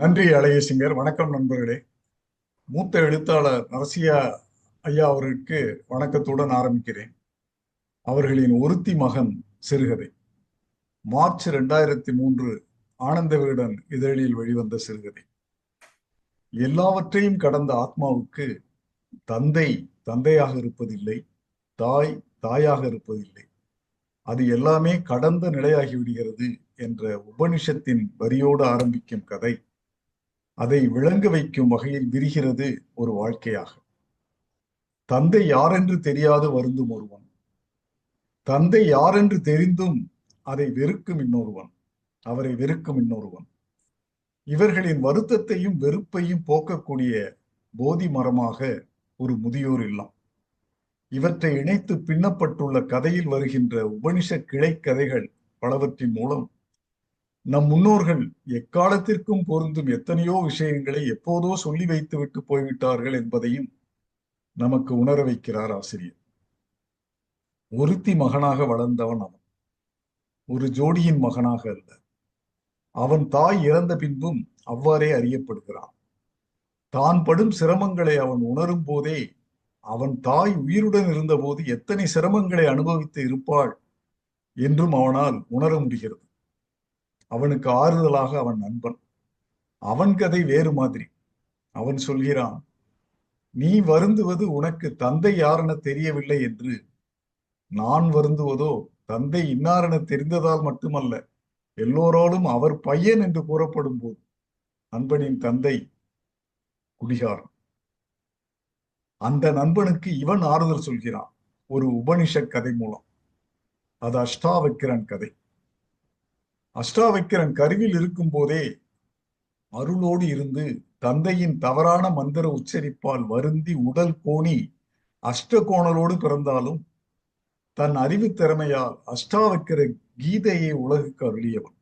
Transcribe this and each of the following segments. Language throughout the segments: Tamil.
நன்றி அழகேசிங்கர் வணக்கம் நண்பர்களே. மூத்த எழுத்தாளர் நரசியா ஐயா அவருக்கு வணக்கத்துடன் ஆரம்பிக்கிறேன். அவர்களின் ஒருத்தி மகன் சிறுகதை. மார்ச் ரெண்டாயிரத்தி மூன்று ஆனந்த விகடன் இதழில் வெளிவந்த சிறுகதை. எல்லாவற்றையும் கடந்த ஆத்மாவுக்கு தந்தை தந்தையாக இருப்பதில்லை தாய் தாயாக இருப்பதில்லை. அது எல்லாமே கடந்த நிலையாகி விடுகிறது என்ற உபனிஷத்தின் வரியோடு ஆரம்பிக்கும் கதை. அதை விளங்க வைக்கும் வகையில் விரிகிறது ஒரு வாழ்க்கையாக. தந்தை யாரென்று தெரியாது வருந்தும் ஒருவன். தந்தை யாரென்று தெரிந்தும் அதை வெறுக்கும் இன்னொருவன். அவரை வெறுக்கும் இன்னொருவன். இவர்களின் வருத்தத்தையும் வெறுப்பையும் போக்கக்கூடிய போதி மரமாக ஒரு முதியோர் இல்லம். இவற்றை இணைத்து பின்னப்பட்டுள்ள கதையில் வருகின்ற உபனிஷ கிளை கதைகள் பலவற்றின் மூலம் நம் முன்னோர்கள் எக்காலத்திற்கும் பொருந்தும் எத்தனையோ விஷயங்களை எப்போதோ சொல்லி வைத்து விட்டு போய்விட்டார்கள் என்பதையும் நமக்கு உணர வைக்கிறார் ஆசிரியர். ஒருத்தி மகனாக வளர்ந்தவன் அவன். ஒரு ஜோடியின் மகனாக அல்ல. அவன் தாய் இறந்த பின்பும் அவ்வாறே அறியப்படுகிறான். தான் படும் சிரமங்களை அவன் உணரும் போதே அவன் தாய் உயிருடன் இருந்தபோது எத்தனை சிரமங்களை அனுபவித்து இருப்பாள் என்றும் அவனால் உணர முடிகிறது. அவனுக்கு ஆறுதலாக அவன் நண்பன். அவன் கதை வேறு மாதிரி. அவன் சொல்கிறான் நீ வருந்துவது உனக்கு தந்தை யாரென தெரியவில்லை என்று. நான் வருந்துவதோ தந்தை இன்னாரென தெரிந்ததால் மட்டுமல்ல எல்லோராலும் அவர் பையன் என்று கூறப்படும் போது நண்பனின் தந்தை குடிகாரன் அந்த நண்பனுக்கு இவன் ஆறுதல் சொல்கிறான் ஒரு உபனிஷக் கதை மூலம். அது அஷ்டாவக்கிரன் கதை. அஷ்டாவக்கிரன் கருவில் இருக்கும் போதே அருளோடு இருந்து தந்தையின் தவறான மந்திர உச்சரிப்பால் வருந்தி உடல் கோணி அஷ்டகோணலோடு பிறந்தாலும் தன் அறிவு திறமையால் அஷ்டாவக்கிர கீதையை உலகுக்கு அருளியவன்.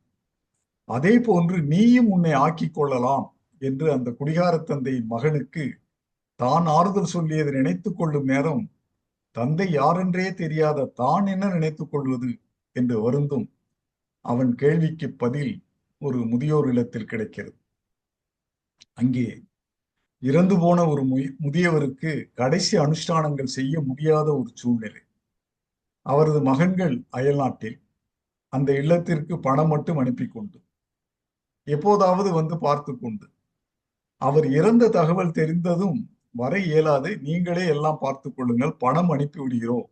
அதே போன்று நீயும் உன்னை ஆக்கிக் கொள்ளலாம் என்று அந்த குடிகார தந்தையின் மகனுக்கு தான் ஆறுதல் சொல்லியதை நினைத்துக் கொள்ளும் நேரம் தந்தை யாரென்றே தெரியாத தான் என்ன நினைத்துக் கொள்வது என்று வருந்தும். அவன் கேள்விக்கு பதில் ஒரு முதியோர் இல்லத்தில் கிடைக்கிறது. அங்கே இறந்து போன ஒரு முதியவருக்கு கடைசி அனுஷ்டானங்கள் செய்ய முடியாத ஒரு சூழ்நிலை. அவரது மகன்கள் அயல்நாட்டில் அந்த இல்லத்திற்கு பணம் மட்டும் அனுப்பி கொண்டு எப்போதாவது வந்து பார்த்து கொண்டு அவர் இறந்த தகவல் தெரிந்ததும் வர இயலாது நீங்களே எல்லாம் பார்த்து கொள்ளுங்கள் பணம் அனுப்பி விடுகிறோம்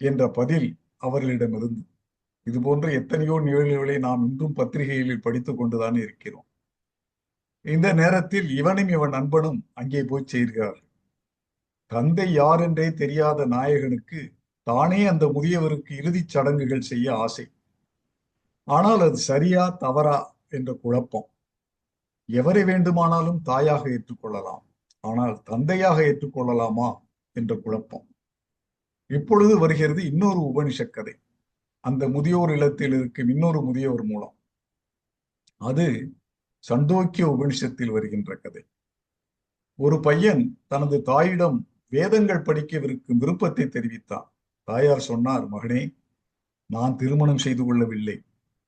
என்ற பதில் அவர்களிடமிருந்து. இது போன்ற எத்தனையோ நிகழ்வுகளை நாம் இன்றும் பத்திரிகைகளில் படித்துக் கொண்டுதான் இருக்கிறோம். இந்த நேரத்தில் இவனும் இவன் நண்பனும் அங்கே போய் சேர்கிறார் தந்தை யார் என்றே தெரியாத நாயகனுக்கு தானே அந்த முதியவருக்கு இறுதிச் சடங்குகள் செய்ய ஆசை. ஆனால் அது சரியா தவறா என்ற குழப்பம். எவரை வேண்டுமானாலும் தாயாக ஏற்றுக்கொள்ளலாம். ஆனால் தந்தையாக ஏற்றுக்கொள்ளலாமா என்ற குழப்பம். இப்பொழுது வருகிறது இன்னொரு உபனிஷ கதை. அந்த முதியோர் இல்லத்தில் இருக்கும் இன்னொரு முதியோர் மூலம். அது சண்டோக்கிய உபனிஷத்தில் வருகின்ற கதை. ஒரு பையன் தனது தாயிடம் வேதங்கள் படிக்கவிருக்கும் விருப்பத்தை தெரிவித்தான். தாயார் சொன்னார் மகனே நான் திருமணம் செய்து கொள்ளவில்லை.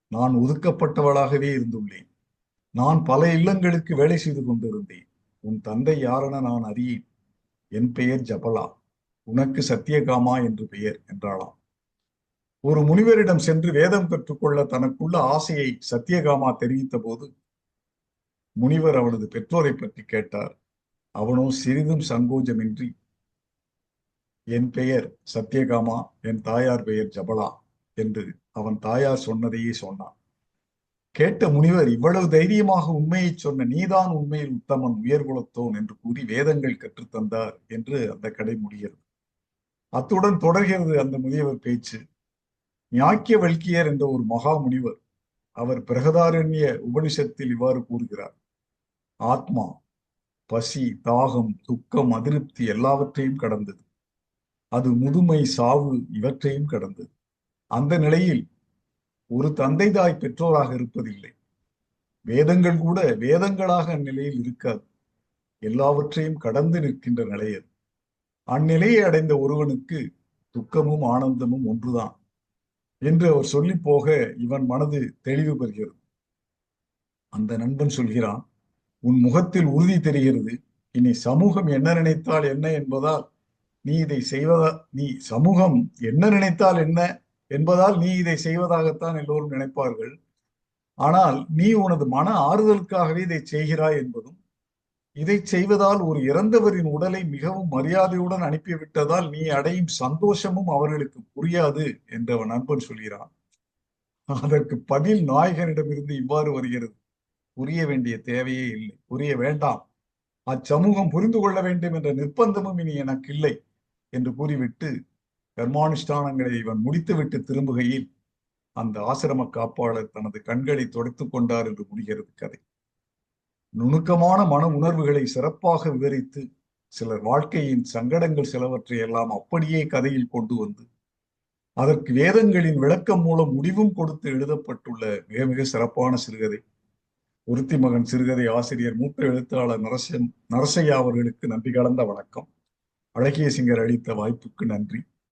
நான் ஒதுக்கப்பட்டவளாகவே இருந்துள்ளேன். நான் பல இல்லங்களுக்கு வேலை செய்து கொண்டிருந்தேன். உன் தந்தை யாரென நான் அறியேன். என் பெயர் ஜபலா. உனக்கு சத்தியகாமா என்று பெயர் என்றாளாம். ஒரு முனிவரிடம் சென்று வேதம் கற்றுக்கொள்ள தனக்குள்ள ஆசையை சத்தியகாமா தெரிவித்த போது முனிவர் அவனது பெற்றோரை பற்றி கேட்டார். அவனோ சிறிதும் சங்கோஜமின்றி என் பெயர் சத்தியகாமா என் தாயார் பெயர் ஜபலா என்று அவன் தாயார் சொன்னதையே சொன்னான். கேட்ட முனிவர் இவ்வளவு தைரியமாக உண்மையை சொன்ன நீதான் உண்மையில் உத்தமன் உயர்குலத்தோன் என்று கூறி வேதங்கள் கற்றுத்தந்தார் என்று அந்த கடை முடிகிறது. அத்துடன் தொடர்கிறது அந்த முதியவர் பேச்சு. ஞாக்கிய வல்கியர் என்ற ஒரு மகா முனிவர் அவர் பிரகதாரண்ய உபனிஷத்தில் இவ்வாறு கூறுகிறார். ஆத்மா பசி தாகம் துக்கம் அதிருப்தி எல்லாவற்றையும் கடந்தது. அது முதுமை சாவு இவற்றையும் கடந்தது. அந்த நிலையில் ஒரு தந்தை தாய் பெற்றோராக இருப்பதில்லை. வேதங்கள் கூட வேதங்களாக அந்நிலையில் இருக்காது. எல்லாவற்றையும் கடந்து நிற்கின்ற நிலை அது. அந்நிலையை அடைந்த ஒருவனுக்கு துக்கமும் ஆனந்தமும் ஒன்றுதான். என்று அவர் சொல்லி போக இவன் மனது தெளிவு பெறுகிறது. அந்த நண்பன் சொல்கிறான் உன் முகத்தில் உறுதி தெரிகிறது. இனி சமூகம் என்ன நினைத்தால் என்ன என்பதால் நீ இதை செய்வதா நீ சமூகம் என்ன நினைத்தால் என்ன என்பதால் நீ இதை செய்வதாகத்தான் எல்லோரும் நினைப்பார்கள். ஆனால் நீ உனது மன ஆறுதலுக்காகவே இதை செய்கிறாய் என்பதும் இதை செய்வதால் ஒரு இறந்தவரின் உடலை மிகவும் மரியாதையுடன் அனுப்பிவிட்டதால் நீ அடையும் சந்தோஷமும் அவர்களுக்கு புரியாது என்று அவன் நண்பன் சொல்கிறான். அதற்கு பதில் நாயகனிடமிருந்து இவ்வாறு வருகிறது. புரிய வேண்டிய தேவையே இல்லை. புரிய வேண்டாம். அச்சமூகம் புரிந்து கொள்ள வேண்டும் என்ற நிர்பந்தமும் இனி எனக்கு இல்லை என்று கூறிவிட்டு கர்மானுஷ்டானங்களை இவன் முடித்துவிட்டு திரும்புகையில் அந்த ஆசிரம காப்பாளர் தனது கண்களை துடைத்துக் கொண்டார் என்று முடிகிறது கதை. நுணுக்கமான மன உணர்வுகளை சிறப்பாக விவரித்து சிலர் வாழ்க்கையின் சங்கடங்கள் சிலவற்றை எல்லாம் அப்படியே கதையில் கொண்டு வந்து அதற்கு வேதங்களின் விளக்கம் மூலம் முடிவும் கொடுத்து எழுதப்பட்டுள்ள மிக மிக சிறப்பான சிறுகதை. உருத்தி மகன் சிறுகதை ஆசிரியர் மூத்த எழுத்தாளர் நரச நரசையா அவர்களுக்கு நன்றி கலந்த வணக்கம். அழகிய சிங்கர் அளித்த வாய்ப்புக்கு நன்றி.